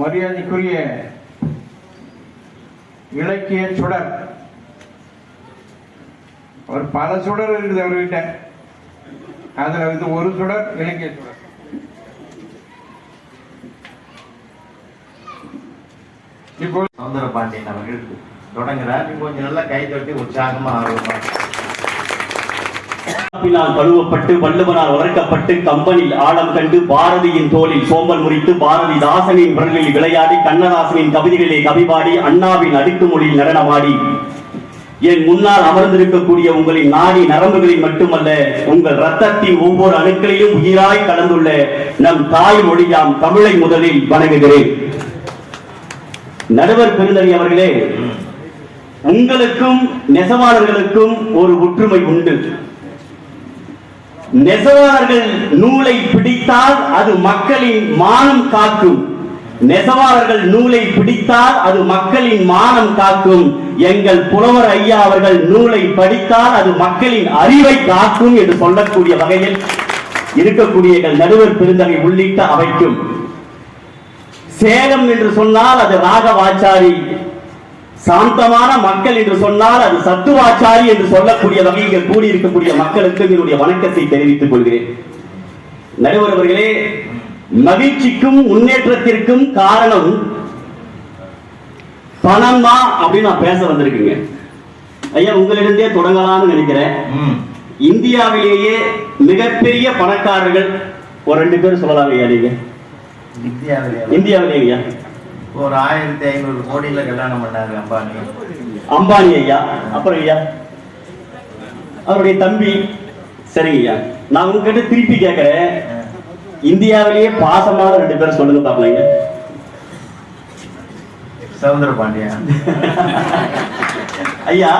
மரியாதைக்குரிய இலக்கிய சுடர். ஒரு பல சுடர் இருக்குது அவர்கிட்ட. அதில் இது ஒரு சுடர் இலக்கிய சுடர். இப்போ சௌந்தர பாண்டியன் அவர்கள் தொடங்குறார் கொஞ்சம் நல்லா கை தட்டி உற்சாகமா ஆர்வமா பின்னால் கழுவப்பட்டு வள்ளுவனால் வளர்க்கப்பட்டு கம்பனில் ஆழம் கண்டு பாரதியின் தோளில் சோம்பல் முறித்து பாரதிதாசனின் விரலில் விளையாடி கண்ணதாசனின் கவிதைகளிலே கவிபாடி அண்ணாவின் அடுக்கு மொழியில் நடனமாடி. என் முன்னால் அமர்ந்திருக்கக்கூடிய உங்களின் நாடி நரம்புகளில் மட்டுமல்ல உங்கள் ரத்தத்தின் ஒவ்வொரு அணுக்களிலும் உயிராய் கலந்துள்ள நம் தாய் மொழியாம் தமிழை முதலில் வணங்குகிறேன். நடுவர் பெருந்தனி அவர்களே உங்களுக்கும் நெசவாளர்களுக்கும் ஒரு ஒற்றுமை உண்டு. நெசவாளர்கள் நூலை பிடித்தால் அது மக்களின் மானம் காக்கும். நெசவாளர்கள் நூலை பிடித்தால் அது மக்களின் மானம் காக்கும். எங்கள் புலவர் ஐயா அவர்கள் நூலை படித்தால் அது மக்களின் அறிவை காக்கும் என்று சொல்லக்கூடிய வகையில் இருக்கக்கூடிய எங்கள் நடுவர் பெருந்தகை உள்ளிட்ட அவைக்கும். சேலம் என்று சொன்னால் அது ராகவாச்சாரி சாந்தமான மக்கள் என்று சொன்னால் அது சத்துவாச்சாரி என்று சொல்லக்கூடிய வகையில் கூடியிருக்கக்கூடிய மக்களுக்கு என்னுடைய வணக்கத்தை தெரிவித்துக் கொள்கிறேன். நடுவர் அவர்களே மகிழ்ச்சிக்கும் முன்னேற்றத்திற்கும் காரணம் பணம் தான் அப்படின்னு நான் பேச வந்திருக்கேங்க. ஐயா உங்களிடந்தே தொடங்கலாம்னு நினைக்கிறேன். இந்தியாவிலேயே மிகப்பெரிய பணக்காரர்கள் ஒரு ரெண்டு பேர் சொல்லலாம் ஐயா நீங்க. இந்தியாவிலே இந்தியாவிலே ஐயா ஒரு ஆயிரத்தி ஐநூறு கோடியில கல்யாணம் பண்ணாரு அம்பானி. அம்பானி ஐயா அப்புறம் ஐயா? அவருடைய தம்பி சரிங்க ஐயா. நான் உங்ககிட்ட திருப்பி கேட்கிறேன். இந்தியாவிலேயே பாசமான ரெண்டு பேரும் சொல்லுங்க பாக்கலாங்க சௌந்தர பாண்டியன் ஐயா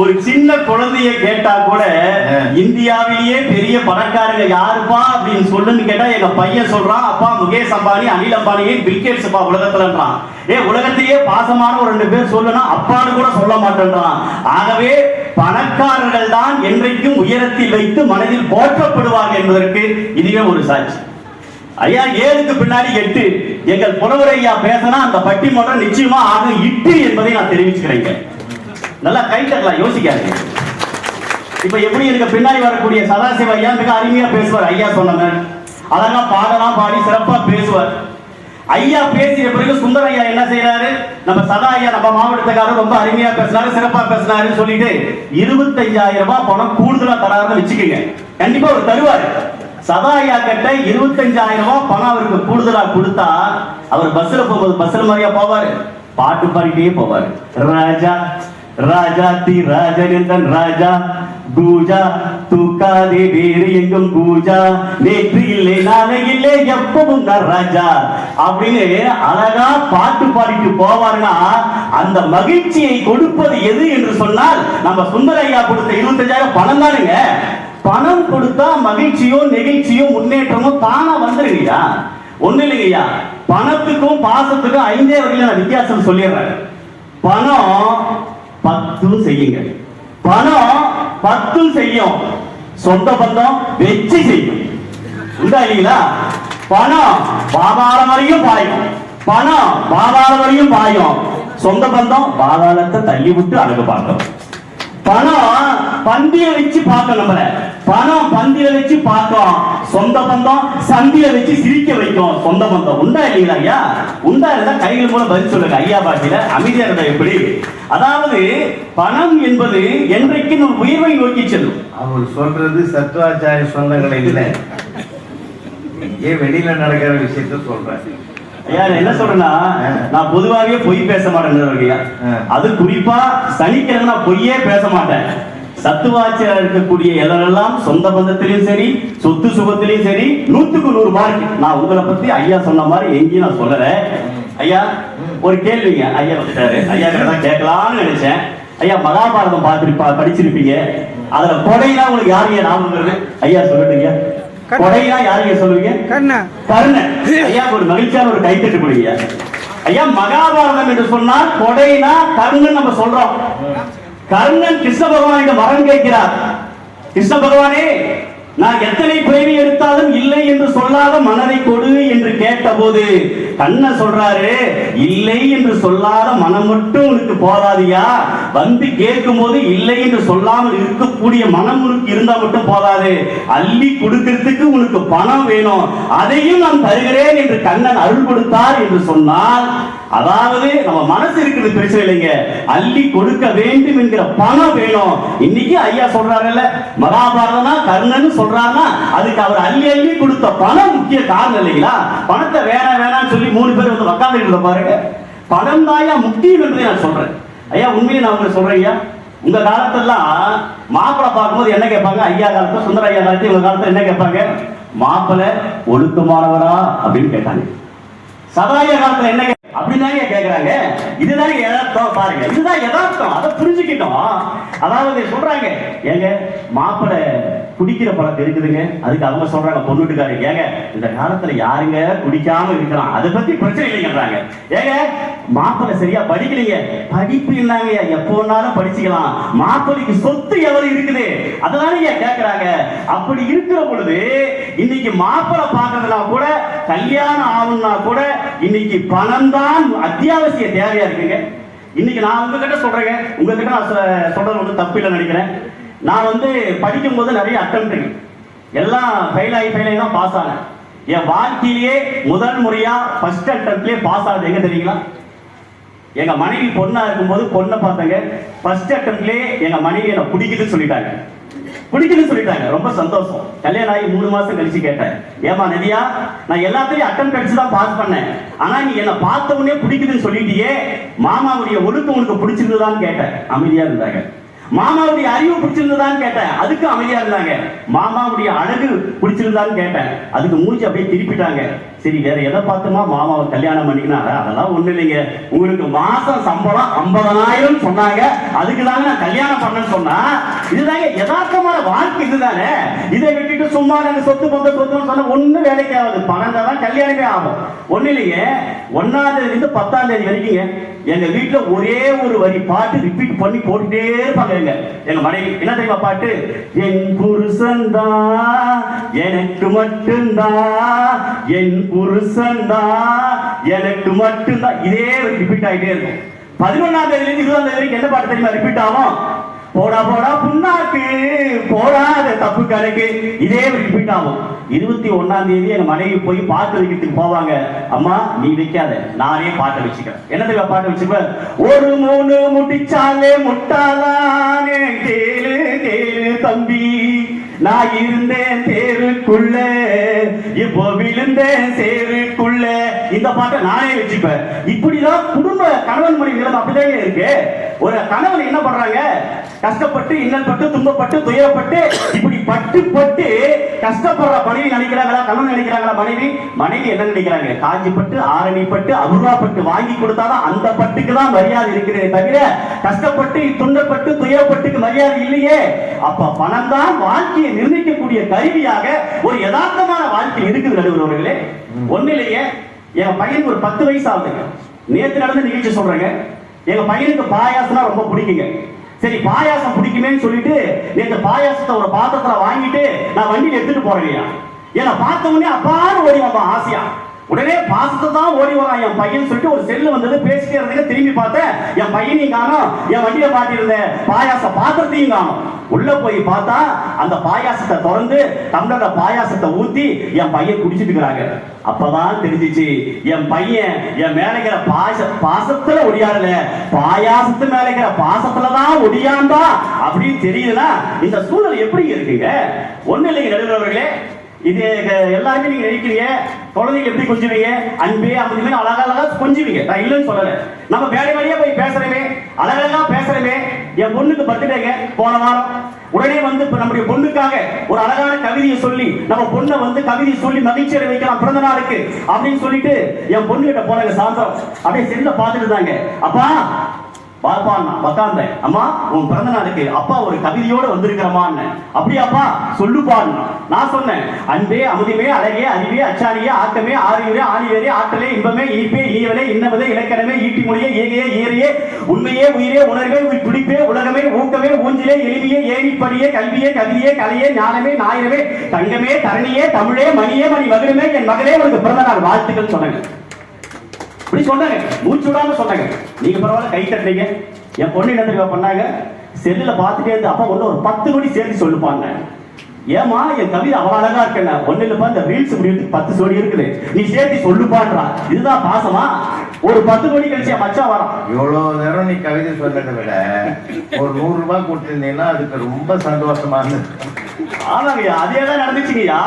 ஒரு சின்ன குழந்தைய கேட்டா கூட. இந்தியாவிலேயே பெரிய பணக்காரங்க யாருப்பா அப்படின்னு சொல்லுன்னு கேட்டா எங்க பையன் சொல்றான் அப்பா முகேஷ் அம்பானி அனில் அம்பானி பில்கேட்ஸ் அப்பா உலகத்துலன்றான். ஏ உலகத்திலேயே பாசமான ஒரு ரெண்டு பேர் சொல்லுனா அப்பான்னு கூட சொல்ல மாட்டேன்றான். ஆகவே பணக்காரர்கள் தான் என்றைக்கும் உயரத்தில் வைத்து மனதில் போற்றப்படுவார்கள் என்பதற்கு இதுவே ஒரு சாட்சி. ஐயா ஏழுக்கு பின்னாடி எட்டு. எங்கள் புலவர் ஐயா பேசினா அந்த பட்டிமன்றம் நிச்சயமா ஆகும் இட்டு என்பதை நான் தெரிவிச்சுக்கிறேங்க நல்லா கை தரலாம் யோசிக்காதீங்க. இப்ப எப்படி எனக்கு பின்னாடி வரக்கூடிய சதாசிவ ஐயா மிக அருமையா பேசுவார். ஐயா சொன்னங்க. அதெல்லாம் பாடலாம் பாடி சிறப்பா பேசுவார். ஐயா பேசிய பிறகு சுந்தர ஐயா என்ன செய்யறாரு நம்ம சதா ஐயா நம்ம மாவட்டத்துக்காரர் ரொம்ப அருமையா பேசினாரு சிறப்பா பேசினாருன்னு சொல்லிட்டு இருபத்தஞ்சாயிரம் ரூபாய் பணம் கூடுதலா தராருன்னு வச்சுக்கோங்க. கண்டிப்பா அவர் தருவாரு. சதா ஐயா கிட்ட இருபத்தஞ்சாயிரம் ரூபாய் பணம் அவருக்கு கூடுதலா கொடுத்தா அவர் பஸ்ல போகும்போது பஸ்ல மாதிரியா போவாரு. பாட்டு பாடிட்டே போவாரு. ராஜா ராஜா தி ராஜனந்தன் ராஜா. கூஜா தூக்காதே வேறு எங்கும் கூஜா நேற்று இல்லை நாளை இல்லை எப்பவும் நான் ராஜா. அப்படின்னு அழகா பாட்டு பாடிட்டு போவாருன்னா அந்த மகிழ்ச்சியை கொடுப்பது எது என்று சொன்னால் நம்ம சுந்தரையா கொடுத்த இருபத்தஞ்சாயிரம் பணம் தானுங்க. பணம் கொடுத்தா மகிழ்ச்சியோ நெகிழ்ச்சியோ முன்னேற்றமோ தானா வந்துருங்கய்யா. ஒண்ணு இல்லைங்கய்யா. பணத்துக்கும் பாசத்துக்கும் ஐந்தே வகையில வித்தியாசம் சொல்லிடுறேன் பணம் பத்தும் செய்யுங்க. பணம் பத்தும் செய்யும். சொந்த பந்தம் வெச்சு செய்யும். உண்டா இல்லைங்களா? பணம் பாதாளம் வரையும் பாயும். பணம் பாதாளம் வரையும் பாயும். சொந்த பந்தம் பாதாளத்தை தள்ளி விட்டு அழகு பார்க்கும் பணம் பந்திய வச்சு பார்க்கும் நம்மள. பணம் பந்திய வச்சு பார்க்கும் சொந்த பந்தம் சந்திய வச்சு சிரிக்க வைக்கும். சொந்த பந்தம். உண்டா இல்லைங்களா ஐயா? உண்டா இருந்தா கைகள் மூலம் பதில் சொல்லுங்க. ஐயா பாட்டில அமைதியா இருந்தா எப்படி? அதாவது பணம் என்பது என்றைக்கு ஒரு உயர்வை நோக்கி செல்லும். அவர் சொல்றது சத்துவாச்சாரிய சொந்தங்கள் இல்லை. ஏன் வெளியில நடக்கிற விஷயத்த சொல்றேன். ஐயா என்ன சொல்றேன்னா நான் பொதுவாகவே பொய் பேச மாட்டேன் ஐயா. அது குறிப்பா சனிக்கிழமை நான் பொய்யே பேச மாட்டேன். சத்துவாச்சியா இருக்கக்கூடிய எல்லாரெல்லாம் சொந்த பந்தத்திலையும் சரி சொத்து சுகத்திலையும் சரி நூத்துக்கு நூறு மார்க் நான் உங்களை பத்தி ஐயா சொன்ன மாதிரி எங்கேயும் நான் சொல்லல. ஐயா ஒரு கேள்விங்க ஐயா வந்துட்டாரு. ஐயா கிட்ட தான் கேட்கலாம்னு நினைச்சேன். ஐயா மகாபாரதம் பார்த்திருப்பா படிச்சிருப்பீங்க. அதுல கொடைனா உங்களுக்கு யாருங்க ஞாபகம் ஐயா சொல்லட்டுங்க கொடைனா யாருங்க சொல்லுவீங்க? கண்ணா. கர்ணன் ஐயா ஒரு மகிழ்ச்சியான ஒரு கைத்தட்டு கொடுங்க. ஐயா மகாபாரதம் என்று சொன்னால் கொடைனா கர்ணன் நம்ம சொல்றோம். கர்ணன் கிருஷ்ண பகவானிடம் வரம் கேட்கிறார். கிருஷ்ண பகவானே நான் எத்தனை பிறவி எடுத்தாலும் இல்லை என்று சொல்லாத மனதை கொடு என்று கேட்ட கண்ண போது சொல்றாரு இல்லை என்று சொல்லாத மனம் மட்டும் உனக்கு போதாதியா? வந்து கேட்கும் போது இல்லை என்று சொல்லாமல் இருக்கக்கூடிய மனம் உனக்கு இருந்தா மட்டும் போதாது. அள்ளி கொடுக்கிறதுக்கு உனக்கு பணம் வேணும். அதையும் நான் தருகிறேன் என்று கண்ணன் அருள் கொடுத்தார் என்று சொன்னால் அதாவது நம்ம மனசு இருக்கிறது பிரச்சனை இல்லைங்க. அள்ளி கொடுக்க வேண்டும் என்கிற பணம் வேணும். இன்னைக்கு ஐயா சொல்றாருல்ல மகாபாரதம்னா கர்ணன் சொல்றாருன்னா அதுக்கு அவர் அள்ளி அள்ளி கொடுத்த பணம் முக்கிய காரணம் இல்லைங்களா? பணத்தை வேணாம் வேணாம்னு சொல்லி மூணு பேர் வந்து உட்காந்துட்டு பாருங்க பணம் தாயா முக்கியம் என்று நான் சொல்றேன். ஐயா உண்மையை நான் உங்களுக்கு சொல்றேன் ஐயா. உங்க காலத்தெல்லாம் மாப்பிளை பார்க்கும்போது என்ன கேட்பாங்க? ஐயா காலத்துல சுந்தர ஐயா காலத்துல உங்க காலத்துல என்ன கேட்பாங்க? மாப்பிளை ஒழுக்கமானவரா அப்படின்னு கேட்டாங்க. சதாய காலத்துல என்ன கே- அப்படிதாங்க கேக்குறாங்க. இதுதான் எதார்த்தம் பாருங்க. இதுதான் எதார்த்தம் அதை புரிஞ்சுக்கிட்டோம். அதாவது சொல்றாங்க ஏங்க மாப்பிளை குடிக்கிற பழக்கம் இருக்குதுங்க. அதுக்கு அவங்க சொல்றாங்க பொண்ணு ஏங்க இந்த காலத்துல யாருங்க குடிக்காம இருக்கிறான் அதை பத்தி பிரச்சனை இல்லைங்கிறாங்க. ஏங்க மாப்பிளை சரியா படிக்கலைங்க படிப்பு இல்லாங்க எப்போ வேணாலும் படிச்சுக்கலாம். மாப்பிளைக்கு சொத்து எவ்வளவு இருக்குது? அதனால ஏன் கேக்குறாங்க. அப்படி இருக்கிற பொழுது இன்னைக்கு மாப்பிளை பாக்குறதுனா கூட கல்யாணம் ஆகணும்னா கூட இன்னைக்கு பணம் தான் அத்தியாவசிய தேவையா இருக்குங்க. இன்னைக்கு நான் உங்ககிட்ட சொல்றேங்க. உங்ககிட்ட நான் சொல்றது ஒன்றும் தப்பு இல்லை நினைக்கிறேன். நான் வந்து படிக்கும்போது நிறைய அட்டம் எல்லாம் ஃபெயில் ஆகி ஃபெயில் ஆகி தான் பாஸ் ஆனேன். என் வாழ்க்கையிலேயே முதல் முறையாக ஃபர்ஸ்ட் அட்டம்ப்ட்லேயே பாஸ் ஆகுது எங்கே தெரியுங்களா? எங்கள் மனைவி பொண்ணாக இருக்கும்போது பொண்ணை பார்த்தங்க. ஃபர்ஸ்ட் அட்டம்ப்ட்லேயே எங்கள் மனைவி என்னை பிடிக்குதுன்னு சொல்லிட்டாங்க. பிடிக்குதுன்னு சொல்லிட்டாங்க. ரொம்ப சந்தோஷம். கல்யாணம் ஆகி மூணு மாசம் கழிச்சு கேட்டேன். ஏமா நதியா நான் எல்லாத்தையும் அட்டம் கழிச்சு தான் பாஸ் பண்ணேன். ஆனா நீ என்ன பார்த்த உடனே பிடிக்குதுன்னு சொல்லிட்டியே மாமாவுடைய ஒழுக்கம் உனக்கு பிடிச்சிருந்ததான்னு கேட்டேன். அமைதியா இருந்தாங்க. மாமாவுடைய அறிவு பிடிச்சிருந்ததான்னு கேட்டேன். அதுக்கு அமைதியா இருந்தாங்க. மாமாவுடைய அழகு பிடிச்சிருந்தான்னு கேட்டேன். அதுக்கு மூஞ்சி அப்படியே திருப்பிட்டாங்க. சரி வேற எதை பார்த்துமா மாமாவை கல்யாணம் பண்ணிக்கினாரா அதெல்லாம் ஒண்ணு இல்லைங்க. உங்களுக்கு மாசம் சம்பளம் ஐம்பதனாயிரம் சொன்னாங்க. அதுக்கு தாங்க நான் கல்யாணம் பண்ணேன்னு சொன்னா இதுதாங்க யதார்த்தமான வாழ்க்கை இதுதானே? இதை விட்டுட்டு சும்மா நாங்க சொத்து பந்த சொத்துன்னு சொன்னா ஒண்ணு வேலைக்கு ஆகாது. பணம் தான் கல்யாணமே ஆகும். ஒண்ணு இல்லைங்க. ஒன்னாம் தேதி இருந்து பத்தாம் தேதி வரைக்குங்க. எங்க வீட்டுல ஒரே ஒரு வரி பாட்டு ரிப்பீட் பண்ணி போட்டுட்டே இருப்பாங்க எங்க எங்க மனைவி என்ன தெரியுமா பாட்டு? என் புருஷன் தான் எனக்கு மட்டும்தான் என் புருஷன் தான் எனக்கு மட்டும்தான் இதே ரிப்பீட் ஆகிட்டே இருக்கும். பதினொன்னாம் தேதியில இருந்து இருபதாம் தேதி வரைக்கும் என்ன பாட்டு தெரியுமா? ரிப்பீட் ஆகும். போடா போடா புண்ணாக்கு. போடாத தப்பு கணக்கு. இதே ரிப்பீட் ஆகும் இருபத்தி ஒன்னாம் தேதி எங்க மனைவி போய் பாட்டு வைக்கிறதுக்கு போவாங்க. அம்மா நீ வைக்காத. நானே பாட்டை வச்சுக்கிறேன். என்னதுக்கு பாட்டு வச்சுப்பேன் ஒரு மூணு முட்டிச்சாலே முட்டாளானே. கேளு கேளு தம்பி. நான் இருந்தேன் தேருக்குள்ள இப்போ விழுந்தேன் சேருக்குள்ள இந்த பாட்டை நானே வச்சுப்பேன். இப்படிதான் குடும்ப கணவன் மனைவி நிலைமை அப்படிதான் இருக்கு. ஒரு கணவன் என்ன பண்றாங்க? கஷ்டப்பட்டு இன்னல்பட்டு துன்பப்பட்டு துயரப்பட்டு இப்படி பட்டு பட்டு கஷ்டப்படுற மனைவி நினைக்கிறாங்களா கணவன் நினைக்கிறாங்களா மனைவி? மனைவி என்ன நினைக்கிறாங்க? காஞ்சிப்பட்டு ஆரணிப்பட்டு அருவாப்பட்டு வாங்கி கொடுத்தாதான் அந்த பட்டுக்கு தான் மரியாதை இருக்கிறதே தவிர கஷ்டப்பட்டு துன்பப்பட்டு துயரப்பட்டுக்கு மரியாதை இல்லையே. அப்ப பணம் தான் வாழ்க்கையை நிர்ணயிக்கக்கூடிய கருவியாக ஒரு யதார்த்தமான வாழ்க்கை இருக்குது நடுவர்களே ஒன்னிலேயே ஒண்ணு இல்லையே என் பையனுக்கு ஒரு பத்து வயசு ஆகுதுங்க. நேத்து நடந்த நிகழ்ச்சி சொல்றேங்க. எங்க பையனுக்கு பாயாசம்னா ரொம்ப பிடிக்குங்க. சரி பாயாசம் பிடிக்குமேன்னு சொல்லிட்டு நேற்று பாயாசத்தை ஒரு பாத்திரத்துல வாங்கிட்டு நான் வண்டியில் எடுத்துட்டு போறேங்க ஏன்னா பார்த்த உடனே அப்பான்னு ஓடி வந்தோம் ஆசையா. உடனே பாசத்தை தான் ஓடி வரான். என் பையன் சொல்லிட்டு ஒரு செல்லு வந்தது. பேசிட்டே இருந்தது திரும்பி பார்த்தேன். என் பையனையும் காணும். என் வண்டியை மாட்டியிருந்த பாயாச பாத்திரத்தையும் காணும். உள்ள போய் பார்த்தா அந்த பாயாசத்தை திறந்து டம்ளர்ல பாயாசத்தை ஊத்தி என் பையன் குடிச்சிட்டு இருக்கிறாங்க. அப்பதான் தெரிஞ்சிச்சு என் பையன் என் மேல பாச பாசத்துல ஒடியாடல. பாயாசத்து மேல பாசத்துலதான் தான் ஒடியாண்டா அப்படின்னு தெரியுதுன்னா இந்த சூழல் எப்படி இருக்குங்க? ஒண்ணு இல்லைங்க நடுவர்களே. இது அஹ், எல்லாருமே நீங்க நினைக்கிறீங்க. குழந்தைங்க எப்படி கொஞ்சுவீங்க? அன்பே அமைதியுமே அழகா அழகா கொஞ்சுவீங்க. நான் இல்லைன்னு சொல்லல. நம்ம வேலை வழியா போய் பேசுறமே. அழகழகா பேசுறமே. என் பொண்ணுக்கு பர்த்டேங்க போன வாரம். உடனே வந்து இப்ப நம்முடைய பொண்ணுக்காக ஒரு அழகான கவிதையை சொல்லி நம்ம பொண்ணை வந்து கவிதையை சொல்லி மகிழ்ச்சி அடைய வைக்கலாம் பிறந்த நாளுக்கு அப்படின்னு சொல்லிட்டு என் பொண்ணு கிட்ட போனாங்க சாயந்தரம். அப்படியே செல்ல பார்த்துட்டு இருந்தாங்க. அப்பா பாப்பான்னா உக்காந்த அம்மா உன் பிறந்த நாளுக்கு அப்பா ஒரு கவிதையோட வந்திருக்கிறமான்னு. அப்படியாப்பா சொல்லுப்பான். நான் சொன்னேன் அன்பே அமுதிமே அழகே அறிவே அச்சாரியே ஆக்கமே ஆரியுரே ஆணிவேரே ஆற்றலே இன்பமே இனிப்பே ஈவலே இன்னவதே இலக்கணமே ஈட்டி மொழியே ஏகையே ஏறியே உண்மையே உயிரே உணர்வே உயிர் துடிப்பே உலகமே ஊக்கமே ஊஞ்சிலே எளிமையே ஏணிப்படியே கல்வியே கவியே கலையே ஞானமே ஞாயிறமே தங்கமே தரணியே தமிழே மணியே மணி மகிழமே என் மகளே உனக்கு பிறந்த நாள் வாழ்த்துக்கள் சொன்னாங்க அப்படி சொன்னாங்க. மூச்சு விடாம சொன்னாங்க. நீங்க பரவாயில்ல கை தட்டீங்க என் பொண்ணு என்ன தெரியுமா பண்ணாங்க? செல்லுல பார்த்துட்டே இருந்து அப்பா ஒண்ணு ஒரு பத்து மணி சேர்த்து சொல்லுப்பாங்க. ஏமா என் கவிதை அவ்வளவு அழகா இருக்கேன் ஒண்ணு இல்லப்பா இந்த ரீல்ஸ் முடியறதுக்கு பத்து சோடி இருக்குது. நீ சேர்த்து சொல்லுப்பான்றா. இதுதான் பாசமா? ஒரு பத்து கோடி கழிச்சு என் மச்சான் வரான். இவ்வளவு நேரம் நீ கவிதை சொன்னதை விட ஒரு நூறு ரூபாய் கொடுத்திருந்தீங்கன்னா அதுக்கு ரொம்ப சந்தோஷமா இருந்தது. ஆமாங்கய்யா அதே தான் நடந்துச்சுங்கய்யா.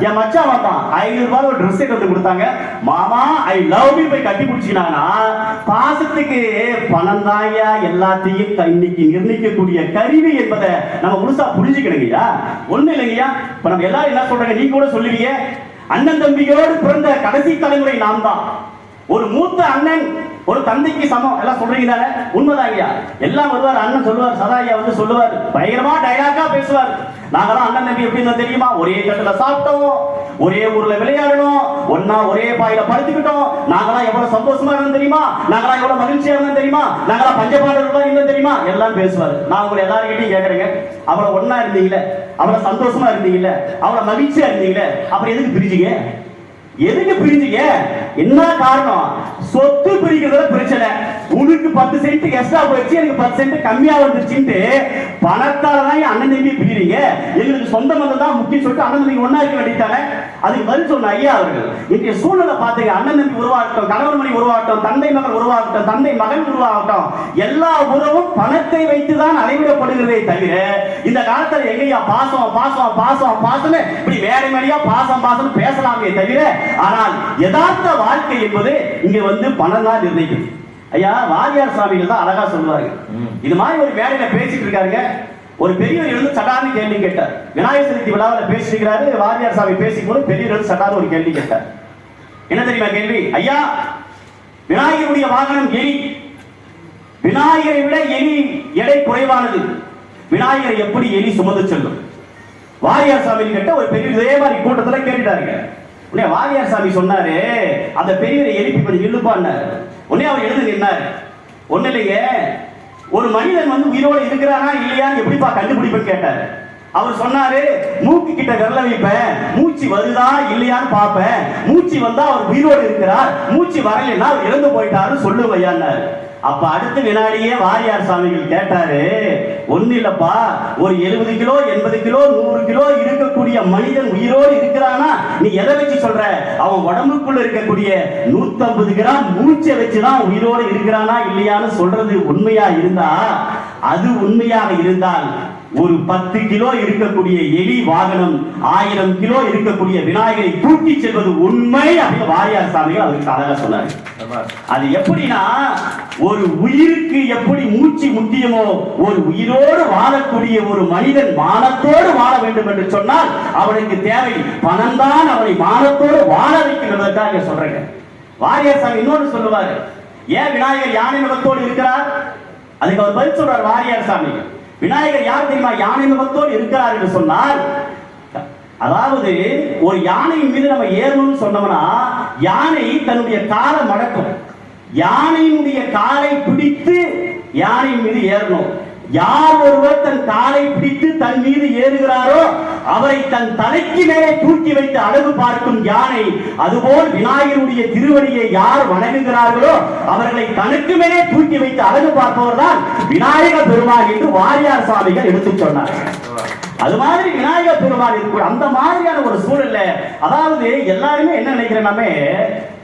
என் மச்சான் வந்தான். ஐநூறு ரூபாய் ஒரு ட்ரெஸ் எடுத்து கொடுத்தாங்க. மாமா ஐ லவ் யூ போய் கட்டி பிடிச்சிக்கினாங்கன்னா பாசத்துக்கு பணம் தான்யா எல்லாத்தையும் தண்ணிக்கு இன்னைக்கு நிர்ணயிக்கக்கூடிய கருவி என்பதை நம்ம முழுசா புரிஞ்சுக்கணுங்கய்யா. ஒண்ணு இல்லைங்கய்யா. இப்ப நம்ம எல்லாரும் என்ன சொல்றாங்க? நீங்க கூட சொல்லுவீங்க. அண்ணன் தம்பியோடு பிறந்த கடைசி தலைமுறை நாம் தான். ஒரு மூத்த அண்ணன் ஒரு தந்தைக்கு சமம். எல்லாம் சொல்றீங்க தானே? உண்மைதான் ஐயா எல்லாம் வருவார் அண்ணன் சொல்லுவார் சதா ஐயா வந்து சொல்லுவார். பயங்கரமா டைலாக்கா பேசுவார். நாங்களாம் அண்ணன் தம்பி எப்படி இருந்தோம் தெரியுமா? ஒரே தட்டுல சாப்பிட்டோம். ஒரே ஊர்ல விளையாடணும் ஒன்னா ஒரே பாயில படுத்துக்கிட்டோம். நாங்களாம் எவ்வளவு சந்தோஷமா இருந்தோம் தெரியுமா? நாங்களாம் எவ்வளவு மகிழ்ச்சியா இருந்தோம் தெரியுமா? நாங்களாம் பஞ்சபாண்டவர்களா இருந்தோம் தெரியுமா? எல்லாம் பேசுவார். நான் உங்களை எல்லாருக்கிட்டையும் கேக்குறேங்க அவளை ஒன்னா இருந்தீங்களே அவளை சந்தோஷமா இருந்தீங்களே அவளை மகிழ்ச்சியா இருந்தீங்களே அப்புறம் எதுக்கு பிரிஞ்சுங்க? எதுக்கு பிரிஞ்சீங்க? என்ன காரணம்? சொத்து பிரிக்கிறதுல பிரச்சனை. உனக்கு பத்து சென்ட் எக்ஸ்ட்ரா போயிடுச்சு எனக்கு பத்து சென்ட் கம்மியா வந்துருச்சுன்ட்டு பணத்தால தான் என் அண்ணன் தம்பி பிரிக்கிறீங்க எங்களுக்கு சொந்த பந்தம் தான் முக்கியம் சொல்லிட்டு அண்ணன் தம்பி ஒன்னா இருக்க வேண்டியதானே அதுக்கு பதில் சொன்ன ஐயா அவர்கள் இன்றைய சூழ்நிலை பாத்துங்க அண்ணன் தம்பி உருவாகட்டும் கணவன் மணி உருவாகட்டும் தந்தை மகன் உருவாகட்டும் தந்தை மகன் உருவாகட்டும். எல்லா உறவும் பணத்தை வைத்து தான் அளவிடப்படுகிறதே தவிர இந்த காலத்துல எங்கய்யா பாசம் பாசம் பாசம் பாசம் இப்படி வேலை மேலையா பாசம் பாசம் பேசலாமே தவிர ஆனால் யதார்த்த வாழ்க்கை என்பது இங்க வந்து பணம் தான் நிர்ணயிக்குது ஐயா வாரியார் சுவாமிகள் தான் அழகா சொல்லுவாங்க ம். இது மாதிரி ஒரு மேடையில பேசிட்டு இருக்காருங்க. ஒரு பெரியவர் எழுந்து சட்டார்னு கேள்வி கேட்டார். விநாயகர் சதுர்த்தி விழாவில் பேசியிருக்கிறாரு வாரியார் சாமி பேசிக்கும் பெரியவர் எழுந்து சட்டார்னு ஒரு கேள்வி கேட்டார். என்ன தெரியுமா கேள்வி? ஐயா விநாயகருடைய வாகனம் எலி. விநாயகரை விட எலி எடை குறைவானது. விநாயகரை எப்படி எலி சுமந்து செல்லும்? வாரியார் சாமி கிட்ட ஒரு பெரிய இதே மாதிரி கூட்டத்துல கேட்டுட்டாருங்க. உடனே வாரியார் சாமி சொன்னாரு அந்த பெரியவரை எழுப்பி கொஞ்சம் இழுப்பான்னாரு. உடனே அவர் எழுந்து நின்னார். ஒன்றும் இல்லைங்க ஒரு மனிதன் வந்து உயிரோடு இருக்கிறானா இல்லையான்னு எப்படிப்பா கண்டுபிடிப்பேன்னு கேட்டார். அவர் சொன்னாரு மூக்கு கிட்ட விரல வைப்பேன் மூச்சு வருதா இல்லையான்னு பார்ப்பேன் மூச்சு வந்தா அவர் உயிரோடு இருக்கிறார் மூச்சு வரலைன்னா அவர் இறந்து போயிட்டாரு சொல்லுவையான்னாரு அப்ப அடுத்த வினாடியே வாரியார் சாமிகள் கேட்டாரு ஒண்ணு இல்லப்பா ஒரு எழுபது கிலோ எண்பது கிலோ நூறு கிலோ இருக்கக்கூடிய மனிதன் உயிரோடு இருக்கிறானா? நீ எதை வச்சு சொல்ற? அவன் உடம்புக்குள்ள இருக்கக்கூடிய 150 கிராம் மூச்சை வச்சுதான் உயிரோடு இருக்கிறானா இல்லையான்னு சொல்றது உண்மையா இருந்தா? அது உண்மையாக இருந்தால் ஒரு பத்து கிலோ இருக்கக்கூடிய எலி வாகனம் ஆயிரம் கிலோ இருக்கக்கூடிய விநாயகரை தூக்கி செல்வது உண்மை அப்படின்னு வாரியார் சாமிகள் அதுக்கு அழகா சொன்னாரு. அது எப்படின்னா ஒரு உயிருக்கு எப்படி மூச்சு முக்கியமோ ஒரு உயிரோடு வாழக்கூடிய ஒரு மனிதன் மானத்தோடு வாழ வேண்டும் என்று சொன்னால் அவனுக்கு தேவை பணம் தான் அவனை மானத்தோடு வாழ வைக்கும் சொல்றேங்க. வாரியார் சாமி இன்னொன்று சொல்லுவாரு. ஏன் விநாயகர் யானை முகத்தோடு இருக்கிறார்? அதுக்கு அவர் பதில் சொல்றார் வாரியார் சாமி விநாயகர் யார் தெரியுமா? யானை முகத்தோடு இருக்கிறார் என்று சொன்னால் அதாவது ஒரு யானையின் மீது நம்ம ஏறணும்னு சொன்னோம்னா யானை தன்னுடைய காலை மடக்கும். யானையினுடைய காலை பிடித்து யானையின் மீது ஏறணும். யார் ஒருவர் தன் காலை பிடித்து தன் மீது ஏறுகிறாரோ அவரை தன் தலைக்கு மேலே தூக்கி வைத்து அழகு பார்க்கும் யானை அதுபோல் விநாயகருடைய திருவடியை யார் வணங்குகிறார்களோ அவர்களை தனக்கு மேலே தூக்கி வைத்து அழகு பார்ப்பவர் தான் விநாயக பெருமாள் என்று வாரியார் சாமிகள் எடுத்து சொன்னார் அது மாதிரி விநாயகர் பெருமாள் இருக்க அந்த மாதிரியான ஒரு சூழல்ல அதாவது எல்லாருமே என்ன நினைக்கிறேன்னாமே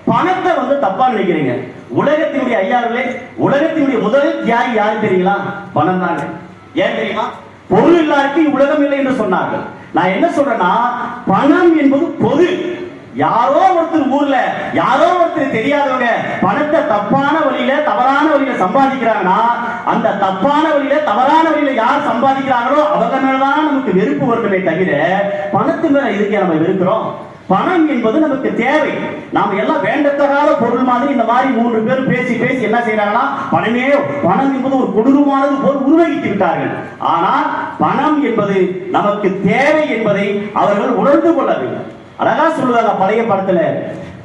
பணத்தை வந்து தப்பா நினைக்கிறீங்க. உலகத்தினுடைய ஐயார்களே உலகத்தினுடைய முதல் தியாகி யாரு தெரியுங்களா? பணம் தாங்க ஏன் தெரியுமா? பொருள் இல்லாருக்கு உலகம் இல்லை என்று சொன்னார்கள். நான் என்ன சொல்றேன்னா பணம் என்பது பொது. யாரோ ஒருத்தர் ஊர்ல யாரோ ஒருத்தர் தெரியாதவங்க பணத்தை தப்பான வழியில தவறான வழியில சம்பாதிக்கிறாங்கன்னா அந்த தப்பான வழியில தவறான வழியில யார் சம்பாதிக்கிறாங்களோ அவங்க மேலதான் நமக்கு வெறுப்பு வருமே தவிர பணத்து மேல இதுக்கே நம்ம வெறுக்கிறோம்? பணம் என்பது நமக்கு தேவை. நாம எல்லாம் வேண்டத்தகாத பொருள் மாதிரி இந்த மாதிரி மூன்று பேர் பேசி பேசி என்ன செய்யறாங்கன்னா பணமே பணம் என்பது ஒரு கொடூரமானது போல் உருவகித்து விட்டார்கள். ஆனால் பணம் என்பது நமக்கு தேவை என்பதை அவர்கள் உணர்ந்து கொள்ள வேண்டும் அழகா சொல்லுவாங்க பழைய படத்துல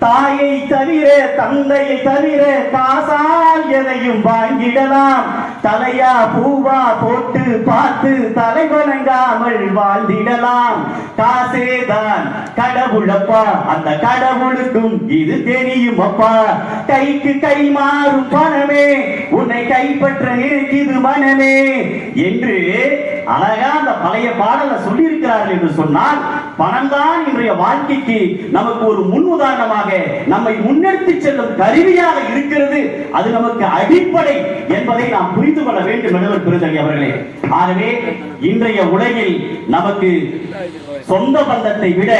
தாயை தவிர தந்தையை தவிர காசால் எதையும் வாங்கிடலாம். தலையா பூவா போட்டு பார்த்து தலை வணங்காமல் வாழ்ந்திடலாம். காசேதான் கடவுளப்பா அந்த கடவுளுக்கும் இது தெரியும் அப்பா. கைக்கு கை மாறும் பணமே உன்னை கைப்பற்ற நினைக்குது மனமே. என்று அழகா அந்த பழைய பாடல சொல்லி இருக்கிறார்கள் என்று சொன்னால் பணம் தான் இன்றைய வாழ்க்கைக்கு நமக்கு ஒரு முன் உதாரணமாக நம்மை முன்னெடுத்து செல்லும் கருவியாக இருக்கிறது. அது நமக்கு அடிப்படை என்பதை நாம் புரிந்து கொள்ள வேண்டும் நடுவர் பெருந்தகை அவர்களே. ஆகவே இன்றைய உலகில் நமக்கு சொந்த பந்தத்தை விட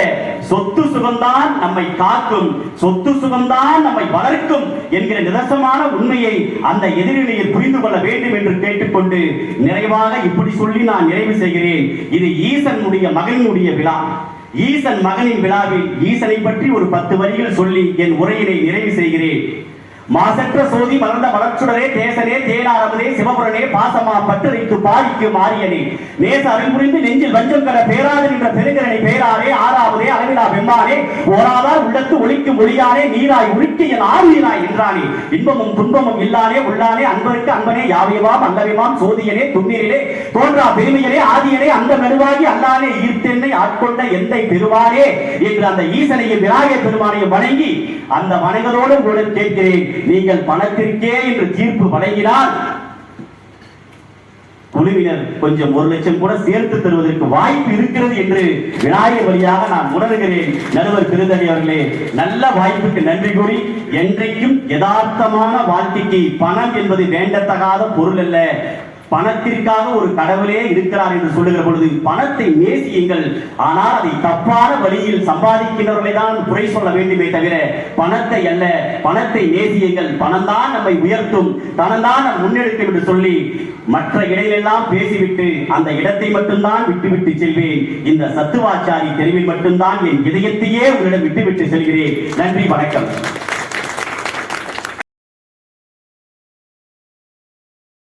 சொத்து சுகம்தான் நம்மை காக்கும் சொத்து சுகம்தான் நம்மை வளர்க்கும் என்கிற நிதர்சமான உண்மையை அந்த எதிரிலையில் புரிந்து கொள்ள வேண்டும் என்று கேட்டுக்கொண்டு நிறைவாக இப்படி சொல்லி நான் நிறைவு செய்கிறேன். இது ஈசனுடைய மகனுடைய விழா. ஈசன் மகனின் விழாவில் ஈசனை பற்றி ஒரு பத்து வரிகள் சொல்லி என் உரையினை நிறைவு செய்கிறேன். மாசற்ற சோதி மலர்ந்த வளர்ச்சுடரே தேசனே தேனாரமதே சிவபுரனே பாசமா பட்டுரைத்து பாரிக்கு மாரியனே நேச அருள்புரிந்து நெஞ்சில் வஞ்சம் கர பேராது என்ற பெருங்கரனை பேராரே ஆறாவதே அளவிலா வெம்மானே. ஓராதார் உள்ளத்து ஒழிக்கும் ஒளியானே நீராய் உழிக்க என் ஆறுயிராய் என்றானே இன்பமும் துன்பமும் இல்லானே உள்ளானே அன்பருக்கு அன்பனே யாவியவாம் அல்லவிமாம் சோதியனே துண்ணீரிலே தோன்றா பெருமையனே ஆதியனே அந்த மெருவாகி அல்லானே ஈர்த்தென்னை ஆட்கொண்ட எந்தை பெருவானே என்று அந்த ஈசனையும் விநாயகர் பெருமானையும் வணங்கி அந்த வணங்கதோடு உங்களுடன் கேட்கிறேன். நீங்கள் பணத்திற்கே என்று தீர்ப்பு வழங்கினால் குழுவினர் கொஞ்சம் ஒரு லட்சம் கூட சேர்த்து தருவதற்கு வாய்ப்பு இருக்கிறது என்று விநாயகர் வழியாக நான் உணர்கிறேன். நடுவர் திருதவி அவர்களே நல்ல வாய்ப்புக்கு நன்றி கூறி என்றைக்கும் யதார்த்தமான வாழ்க்கைக்கு பணம் என்பது வேண்டத்தகாத பொருள் அல்ல. பணத்திற்காக ஒரு கடவுளே இருக்கிறார் என்று சொல்லுகிற பொழுது பணத்தை நேசியுங்கள். ஆனால் அதை தப்பான வழியில் சம்பாதிக்கின்றவர்களை தான் குறை சொல்ல வேண்டுமே தவிர பணத்தை அல்ல பணத்தை நேசியுங்கள். பணம் தான் நம்மை உயர்த்தும். பணம் தான் நம் முன்னெடுக்கும் என்று சொல்லி மற்ற இடையிலெல்லாம் பேசிவிட்டு அந்த இடத்தை மட்டும்தான் விட்டுவிட்டு செல்வேன். இந்த சத்துவாச்சாரி தெருவில் மட்டும்தான் என் இதயத்தையே உங்களிடம் விட்டுவிட்டு செல்கிறேன். நன்றி வணக்கம்.